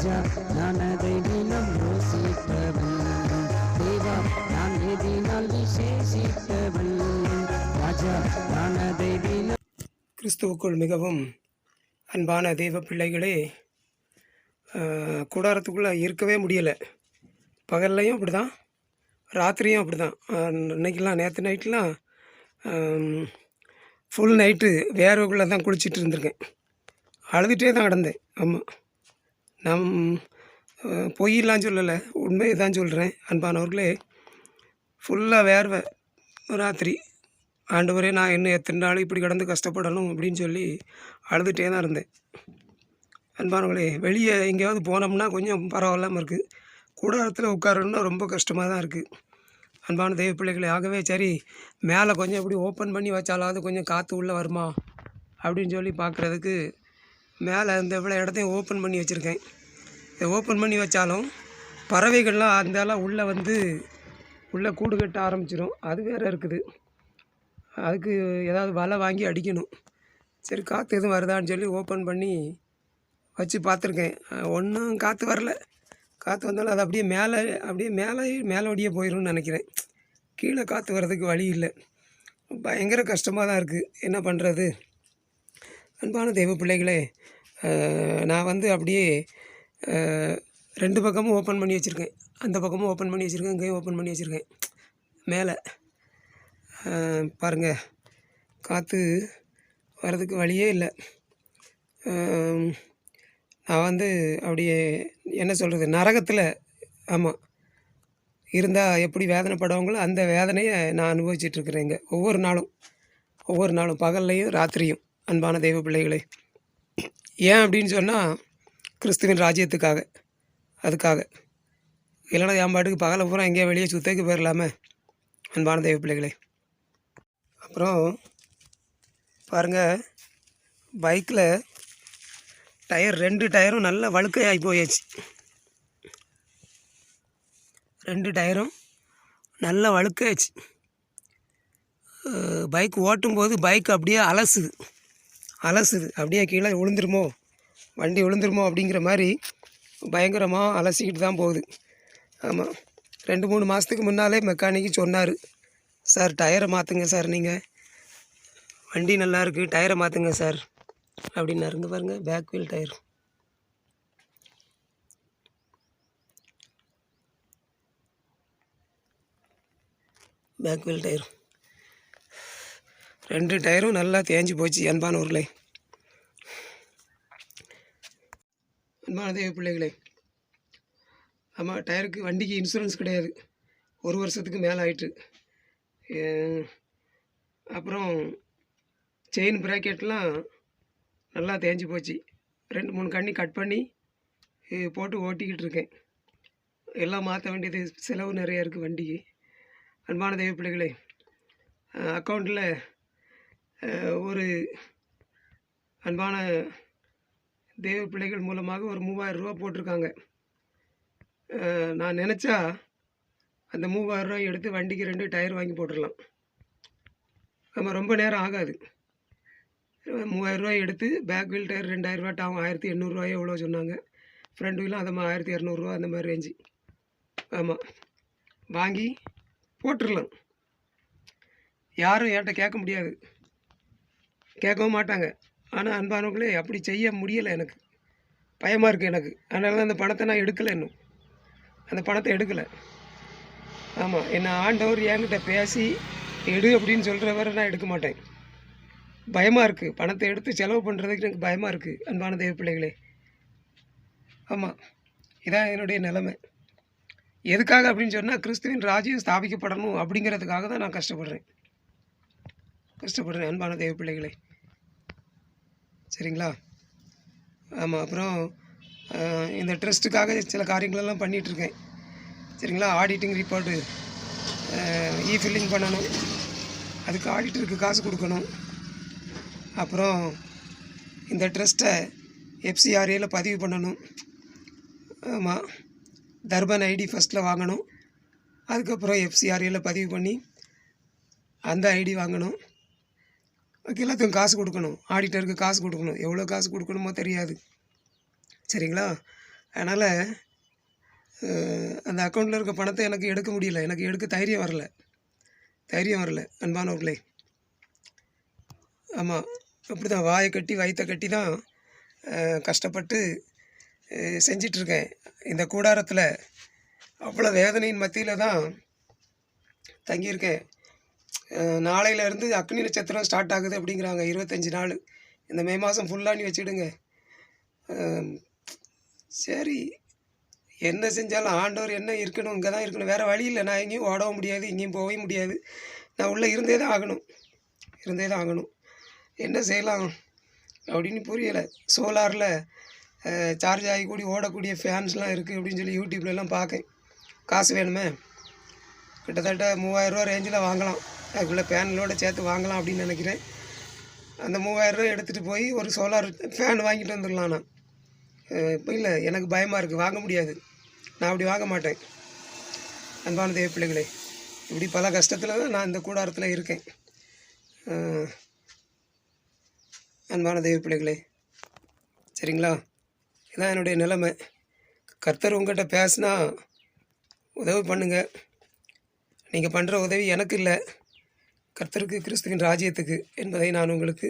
ராஜா நான் அதை தினம் யோசிப்பவன் தேவா நான் எதினால் விசேஷிப்பவன் ராஜா நான் அதை தினம் கிறிஸ்துவுக்குள் மிகவும் அன்பான தெய்வ பிள்ளைகளே கூடாரத்துக்குள்ளே இருக்கவே முடியலை. பகல்லையும் அப்படி தான் ராத்திரியும் அப்படி தான் இன்னைக்கெல்லாம் நேற்று நைட்லாம் ஃபுல் நைட்டு வேர்வைக்குள்ளே தான் குளிச்சிட்டு இருந்திருக்கேன். அழுதுகிட்டே தான் கிடந்தேன். ஆமாம் நம் பொய்யெல்லாம் சொல்லலை. உண்மையை தான் சொல்கிறேன் அன்பானவர்களே. ஃபுல்லாக வேர்வை ராத்திரி. ஆண்டவரே நான் இன்னும் எத்தனை நாள் இப்படி கிடந்து கஷ்டப்படணும் அப்படின்னு சொல்லி அழுதுகிட்டே தான் இருந்தேன். அன்பானவர்களே வெளியே எங்கேயாவது போனோம்னா கொஞ்சம் பரவாயில்லாமல் இருக்குது கூடாரத்தில் உட்காரணும்னா ரொம்ப கஷ்டமாக தான் இருக்குது அன்பான தெய்வ பிள்ளைகளே ஆகவே சரி மேலே கொஞ்சம் இப்படி ஓப்பன் பண்ணி வச்சாலாவது கொஞ்சம் காற்று உள்ளே வருமா? அப்படின்னு சொல்லி பார்க்குறதுக்கு மேலே இந்த இவ்வளோ இடத்தையும் ஓப்பன் பண்ணி வச்சுருக்கேன். இதை ஓப்பன் பண்ணி வச்சாலும் பறவைகள்லாம் அந்தாலாம் உள்ளே வந்து உள்ளே கூடு கட்ட ஆரம்பிச்சிடும் அது வேறு இருக்குது. அதுக்கு ஏதாவது வலை வாங்கி அடிக்கணும். சரி காற்று எதுவும் வருதான்னு சொல்லி ஓப்பன் பண்ணி வச்சு பார்த்துருக்கேன். ஒன்றும் காற்று வரல. காற்று வந்தாலும் அது அப்படியே மேலே அப்படியே மேலே மேலோடியே போயிடும்னு நினைக்கிறேன். கீழே காற்று வர்றதுக்கு வழி இல்லை. பயங்கர கஷ்டமாக தான் இருக்குது என்ன பண்ணுறது அன்பான தெய்வ பிள்ளைகளே நான் வந்து அப்படியே ரெண்டு பக்கமும் ஓப்பன் பண்ணி வச்சுருக்கேன். அந்த பக்கமும் ஓப்பன் பண்ணி வச்சுருக்கேன் இங்கேயும் ஓப்பன் பண்ணி வச்சுருக்கேன். மேலே பாருங்கள் காற்று வர்றதுக்கு வழியே இல்லை. நான் வந்து அப்படியே என்ன சொல்கிறது நரகத்தில் ஆமாம் இருந்தால் எப்படி வேதனைப்படுவாங்களோ அந்த வேதனையை நான் அனுபவிச்சிட்ருக்குறேங்க ஒவ்வொரு நாளும் ஒவ்வொரு நாளும் பகல்லையும் ராத்திரியும் அன்பான தெய்வ பிள்ளைகளே. ஏன் அப்படின்னு சொன்னால் கிறிஸ்துவின் ராஜ்யத்துக்காக அதுக்காக. இல்லைன்னா என் பாட்டுக்கு பகலை பூரா எங்கேயா வெளியே சுத்தக்கு போயிடலாமே அன்பான தெய்வ பிள்ளைகளே. அப்புறம் பாருங்கள் பைக்கில் டயர் ரெண்டு டயரும் நல்ல வழுக்கையாகி போயாச்சு. ரெண்டு டயரும் நல்ல வழுக்காச்சு பைக் ஓட்டும்போது பைக் அப்படியே அலசுது. அலசுது. அப்படியே கீழே விழுந்துருமோ? வண்டி விழுந்துருமோ அப்படிங்கிற மாதிரி பயங்கரமாக அலசிக்கிட்டு தான் போகுது. ஆமாம் ரெண்டு மூணு மாதத்துக்கு முன்னாலே மெக்கானிக்கு சொன்னார். சார் டயரை மாற்றுங்க சார் நீங்கள் வண்டி நல்லா இருக்குது டயரை மாற்றுங்க சார். அப்படின்னு இருந்து பாருங்கள் back wheel tyre. Back wheel tyre. ரெண்டு டயரும் நல்லா தேஞ்சு போச்சு அன்பானவர்களே. அன்பான தேவ பிள்ளைகளே. ஆமாம் டயருக்கு வண்டிக்கு இன்சூரன்ஸ் கிடையாது. ஒரு வருஷத்துக்கு மேலே ஆயிட்டு. அப்புறம் செயின் ப்ராக்கெட்லாம் நல்லா தேஞ்சு போச்சு. ரெண்டு மூணு கண்ணி கட் பண்ணி போட்டு ஓட்டிக்கிட்டு இருக்கேன். எல்லாம் மாற்ற வேண்டியது செலவு நிறையா இருக்குது வண்டிக்கு. அன்பான தெய்வ பிள்ளைகளே அக்கௌண்ட்டில் ஒரு அன்பான தெய்வ பிள்ளைகள் மூலமாக ஒரு மூவாயிரம் ரூபா போட்டிருக்காங்க. நான் நினச்சா அந்த மூவாயிரம் ரூபாய் எடுத்து வண்டிக்கு ரெண்டு டயர் வாங்கி போட்டுடலாம். நம்ம ரொம்ப நேரம் ஆகாது. மூவாயிரம் ரூபாய் எடுத்து பேக் வீல் டயர் ரெண்டாயிரரூவா டாவும் ஆயிரத்தி எண்ணூறுரூவாயோ எவ்வளோ சொன்னாங்க. ஃப்ரண்ட் வீலும் அந்த மாதிரி ஆயிரத்தி இரநூறுவா அந்த மாதிரி ரேஞ்சு ஆமாம் வாங்கி போட்டுடலாம். யாரும் என்கிட்ட கேட்க முடியாது. கேட்கவும் மாட்டாங்க. ஆனால் அன்பானவங்களே அப்படி செய்ய முடியலை எனக்கு. பயமாக இருக்குது எனக்கு. அதனால தான் அந்த பணத்தை நான் எடுக்கலை இன்னும். அந்த பணத்தை எடுக்கலை. ஆமாம் என்னை ஆண்டவர் என்கிட்ட பேசி எடு அப்படின்னு சொல்கிற வரை நான் எடுக்க மாட்டேன். பயமாக இருக்குது பணத்தை எடுத்து செலவு பண்ணுறதுக்கு எனக்கு பயமாக இருக்குது அன்பான தேவ பிள்ளைகளே. ஆமாம் இதான் என்னுடைய நிலைமை. எதுக்காக அப்படின்னு சொன்னால் கிறிஸ்துவின் ராஜ்யம் ஸ்தாபிக்கப்படணும் அப்படிங்கிறதுக்காக தான் நான் கஷ்டப்படுறேன். கஷ்டப்படுறேன் அன்பான தேவ பிள்ளைகளே. சரிங்களா? ஆமாம் அப்புறம் இந்த ட்ரஸ்ட்டுக்காக சில காரியங்களெல்லாம் பண்ணிகிட்ருக்கேன். சரிங்களா? ஆடிட்டிங் ரிப்போர்ட்டு இ ஃபில்லிங் பண்ணணும். அதுக்கு ஆடிட்டருக்கு காசு கொடுக்கணும். அப்புறம் இந்த ட்ரஸ்ட்டை எஃப்சிஆர்ஏல பதிவு பண்ணணும். ஆமாம் தர்பன் ஐடி ஃபஸ்ட்டில் வாங்கணும். அதுக்கப்புறம் எஃப்சிஆர்ஏல பதிவு பண்ணி அந்த ஐடி வாங்கணும். எல்லாத்துக்கும் காசு கொடுக்கணும். ஆடிட்டருக்கு காசு கொடுக்கணும். எவ்வளோ காசு கொடுக்கணுமோ தெரியாது. சரிங்களா? அதனால் அந்த அக்கௌண்ட்டில் இருக்க பணத்தை எனக்கு எடுக்க முடியல. எனக்கு எடுக்க தைரியம் வரல. தைரியம் வரல. அன்பானவர்களே. ஆமாம் அப்படி தான் வாயை கட்டி வயிற்ற கட்டி தான் கஷ்டப்பட்டு செஞ்சிட்ருக்கேன். இந்த கூடாரத்தில் அவ்வளோ வேதனையின் மத்தியில் தான் தங்கியிருக்கேன். நாளையிலேருந்து அக்னி நட்சத்திரம் ஸ்டார்ட் ஆகுது அப்படிங்கிறாங்க. இருபத்தஞ்சி நாள். இந்த மே மாதம் ஃபுல்லாக நீ வச்சுடுங்க சரி. என்ன செஞ்சாலும் ஆண்டவர் என்ன இருக்கணும் இங்கே தான் இருக்கணும். வேறு வழி இல்லை. நான் எங்கேயும் ஓடவும் முடியாது எங்கேயும் போகவும் முடியாது. நான் உள்ளே இருந்தே தான் ஆகணும். இருந்தே தான் ஆகணும். என்ன செய்யலாம்? அப்படின்னு புரியலை. சோலாரில் சார்ஜ் ஆகிக்கூடி ஓடக்கூடிய ஃபேன்ஸ்லாம் இருக்குது அப்படின்னு சொல்லி யூடியூப்லலாம் பார்க்கேன் காசு வேணுமே? கிட்டத்தட்ட மூவாயிரரூவா ரேஞ்சில் வாங்கலாம். அதுக்குள்ளே பேனலோட சேர்த்து வாங்கலாம் அப்படின்னு நினைக்கிறேன். அந்த மூவாயிரரூவா எடுத்துகிட்டு போய் ஒரு சோலார் ஃபேன் வாங்கிட்டு வந்துடலாம் நான். இப்போ இல்லை எனக்கு பயமாக இருக்குது வாங்க முடியாது. நான் அப்படி வாங்க மாட்டேன். அன்பான தேவ பிள்ளைகளே இப்படி பல கஷ்டத்தில் தான் நான் இந்த கூடாரத்தில் இருக்கேன். அன்பான தேவ பிள்ளைகளே சரிங்களா? இதான் என்னுடைய நிலைமை. கர்த்தர் உங்கள்கிட்ட பேசினா உதவி பண்ணுங்கள் நீங்கள் பண்ணுற உதவி எனக்கு இல்லை. கர்த்தருக்கு கிறிஸ்துவின் ராஜ்யத்துக்கு என்பதை நான் உங்களுக்கு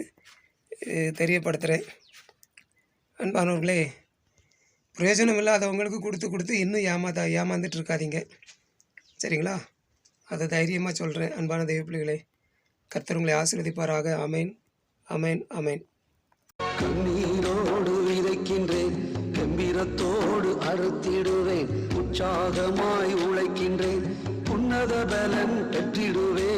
தெரியப்படுத்துகிறேன் அன்பானவர்களே பிரயோஜனம் இல்லாதவங்களுக்கு கொடுத்து கொடுத்து இன்னும் ஏமாதா ஏமாந்துட்டு இருக்காதீங்க. சரிங்களா? அதை தைரியமாக சொல்கிறேன் அன்பான தெய்வ பிள்ளைகளே. கர்த்தர் உங்களை ஆசீர்வதிப்பாராக. அமேன் அமேன் அமேன் கண்ணீரோடு விதைக்கின்றேன் கம்பீரத்தோடு அறுத்திடுவேன் உற்சாகமாய் உழைக்கின்றேன் உன்னத பலன் பெற்றிடுவேன்.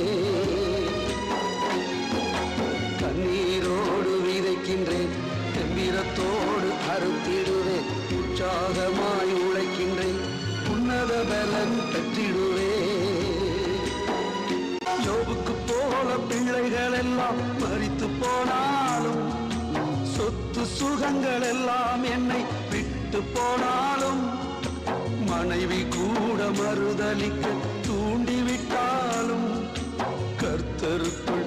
உற்சாகமாய் உழைக்கின்றேன். உன்னத பலன் பெற்றிடுவே. யோபுக்கு போல பிள்ளைகள் எல்லாம் மறித்து போனாலும் சொத்து சுகங்கள் எல்லாம் என்னை விட்டு போனாலும் மனைவி கூட மறுதலிக்க தூண்டிவிட்டாலும் கர்த்தருக்குள்